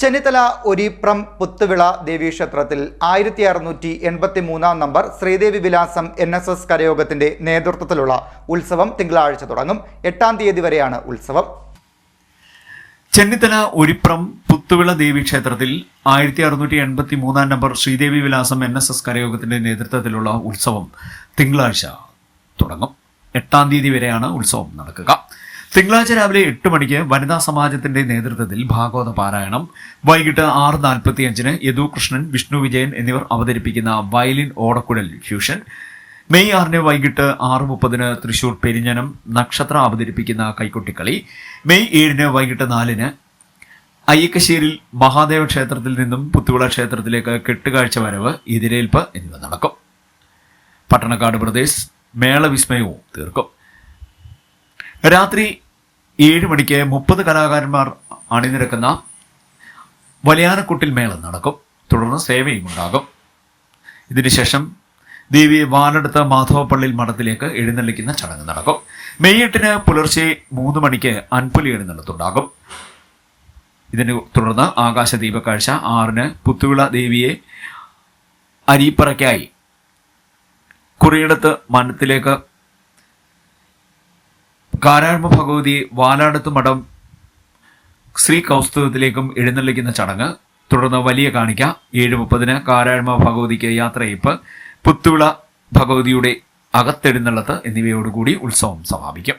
ചെന്നിത്തല ഒരിപ്രം പുത്തുവിള ദേവീക്ഷേത്രത്തിൽ ആയിരത്തി അറുന്നൂറ്റി എൺപത്തി മൂന്നാം നമ്പർ ശ്രീദേവി വിലാസം എൻ എസ് എസ് കരയോഗത്തിന്റെ നേതൃത്വത്തിലുള്ള ഉത്സവം തിങ്കളാഴ്ച തുടങ്ങും. എട്ടാം തീയതി വരെയാണ് ഉത്സവം. ചെന്നിത്തല ഒരിപ്രം പുത്തുവിള ദേവി ക്ഷേത്രത്തിൽ ആയിരത്തി അറുന്നൂറ്റി എൺപത്തി മൂന്നാം നമ്പർ ശ്രീദേവി വിലാസം എൻ എസ് എസ് കരയോഗത്തിന്റെ നേതൃത്വത്തിലുള്ള ഉത്സവം തിങ്കളാഴ്ച തുടങ്ങും. എട്ടാം തീയതി വരെയാണ് ഉത്സവം നടക്കുക. തിങ്കളാഴ്ച രാവിലെ എട്ട് മണിക്ക് വനിതാ സമാജത്തിന്റെ നേതൃത്വത്തിൽ ഭാഗവത പാരായണം. വൈകിട്ട് ആറ് നാൽപ്പത്തിയഞ്ചിന് യദുകൃഷ്ണൻ വിഷ്ണു വിജയൻ എന്നിവർ അവതരിപ്പിക്കുന്ന വയലിൻ ഓടക്കുഴൽ ഫ്യൂഷൻ. മെയ് ആറിന് വൈകിട്ട് ആറ് മുപ്പതിന് തൃശൂർ പെരിഞ്ഞനം നക്ഷത്ര അവതരിപ്പിക്കുന്ന കൈക്കുട്ടിക്കളി മെയ് ഏഴിന് വൈകിട്ട് നാലിന് അയ്യക്കശ്ശേരിൽ മഹാദേവ ക്ഷേത്രത്തിൽ നിന്നും പുത്തുവിള ക്ഷേത്രത്തിലേക്ക് കെട്ടുകാഴ്ച വരവ് എതിരേൽപ്പ് എന്നിവ നടക്കും. പട്ടണക്കാട് പ്രദേശ് മേളവിസ്മയവും തീർക്കും. രാത്രി ഏഴ് മണിക്ക് മുപ്പത് കലാകാരന്മാർ അണിനിരക്കുന്ന വലിയാനക്കുട്ടിൽ മേള നടക്കും. തുടർന്ന് സേവയും ഉണ്ടാകും. ഇതിനുശേഷം ദേവി വാലെടുത്ത മാധവപ്പള്ളിയിൽ മഠത്തിലേക്ക് എഴുന്നള്ളിക്കുന്ന ചടങ്ങ് നടക്കും. മെയ് എട്ടിന് പുലർച്ചെ മൂന്ന് മണിക്ക് അൻപുലി എഴുന്നള്ളത്തുണ്ടാകും. ഇതിന് തുടർന്ന് ആകാശ ദീപക്കാഴ്ച ആറിന് പുത്തുവിള ദേവിയെ അരിപ്പറയ്ക്കായി. കുറിയിടത്ത് മനത്തിലേക്ക് കാരാഴ്മ ഭഗവതി വാലാടത്ത് മഠം ശ്രീ കൗസ്തുവത്തിലേക്കും എഴുന്നള്ളിക്കുന്ന ചടങ്ങ്. തുടർന്ന് വലിയ കാണിക്ക ഏഴ് മുപ്പതിന് കാരാഴ്മ ഭഗവതിക്ക് യാത്രയയപ്പ് പുത്തുള ഭഗവതിയുടെ അകത്തെഴുന്നള്ളത്ത് എന്നിവയോടുകൂടി ഉത്സവം സമാപിക്കും.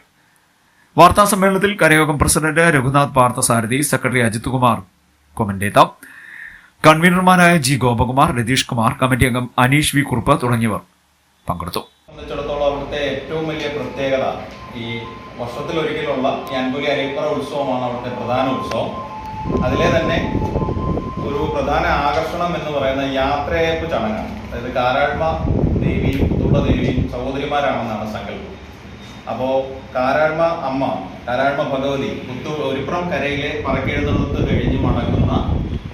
വാർത്താ സമ്മേളനത്തിൽ കരയോഗം പ്രസിഡന്റ് രഘുനാഥ് പാർത്ഥസാരഥി സെക്രട്ടറി അജിത് കുമാർ കൊമന്റേത്ത കൺവീനർമാരായ ജി ഗോപകുമാർ രതീഷ് കുമാർ കമ്മിറ്റി അംഗം അനീഷ് വി കുറുപ്പ് തുടങ്ങിയവർ പങ്കെടുത്തു. സംബന്ധിച്ചിടത്തോളം അവിടുത്തെ ഏറ്റവും വലിയ പ്രത്യേകത ഈ വർഷത്തിലൊരിക്കലുള്ള ഒരിക്കലുള്ള ഞാൻപുലി അരിപ്പറ ഉത്സവമാണ് അവിടുത്തെ പ്രധാന ഉത്സവം. അതിലെ തന്നെ ഒരു പ്രധാന ആകർഷണം എന്ന് പറയുന്ന യാത്രയയപ്പ് ചടങ്ങാണ്. അതായത് കാരാഴ്മ ദേവിയും തുടദേവിയും ദേവിയും സഹോദരിമാരാണെന്നാണ് സങ്കല്പം. അപ്പോൾ കാരാഴ്മ അമ്മ കാരാഴ്മ ഭഗവതി പുത്തു ഒരിപ്പുറം കരയിലെ പറക്കെഴുന്നള്ളത്ത് കഴിഞ്ഞ് മടങ്ങുന്ന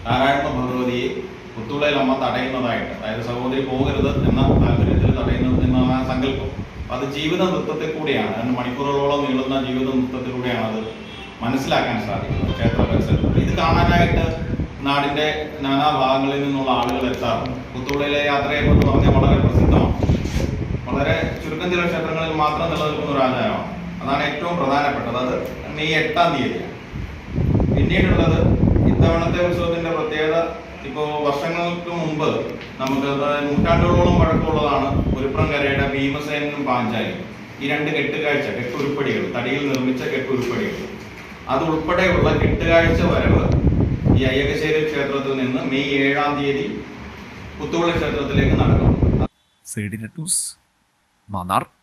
കാരാഴ്മ ഭഗവതിയെ പുത്തുളയിൽ അമ്മ തടയുന്നതായിട്ട് അതായത് സഹോദരി പോകരുത് എന്ന താല്പര്യത്തിൽ അത് ജീവിത നൃത്തത്തിൽ കൂടിയാണ്. രണ്ട് മണിക്കൂറുകളോളം നീളുന്ന ജീവിത നൃത്തത്തിലൂടെയാണ് അത് മനസ്സിലാക്കാൻ സാധിക്കുന്നത്. ക്ഷേത്ര പരിസരത്ത്. ഇത് കാണാനായിട്ട് നാടിന്റെ നാനാ ഭാഗങ്ങളിൽ നിന്നുള്ള ആളുകൾ എത്താറുണ്ട്. പുത്തുളയിലെ യാത്രയെ എന്ന് പറഞ്ഞാൽ വളരെ പ്രസിദ്ധമാണ്. വളരെ ചുരുക്കം ചില ക്ഷേത്രങ്ങളിൽ മാത്രം നിലനിൽക്കുന്ന ഒരു ആചാരമാണ്. അതാണ് ഏറ്റവും പ്രധാനപ്പെട്ടത്. അത് മെയ് എട്ടാം തീയതിയാണ്. പിന്നീടുള്ളത് ഇത്തവണത്തെ ഉത്സവത്തിന്റെ വർഷങ്ങൾക്ക് മുമ്പ് നമുക്ക് നൂറ്റാണ്ടുകളോളം പഴക്കമുള്ളതാണ് പുരുപ്രം കരയുടെ ഭീമസേനും പാഞ്ചാലിയും. ഈ രണ്ട് കെട്ടുകാഴ്ച കെട്ടുരുപ്പടികൾ തടിയിൽ നിർമ്മിച്ച കെട്ടുരുപ്പടികൾ. അതുൾപ്പെടെയുള്ള കെട്ടുകാഴ്ച വരവ് ഈ അയ്യകശ്ശേരി ക്ഷേത്രത്തിൽ നിന്ന് മെയ് ഏഴാം തീയതി പുത്തുള്ള ക്ഷേത്രത്തിലേക്ക് നടക്കും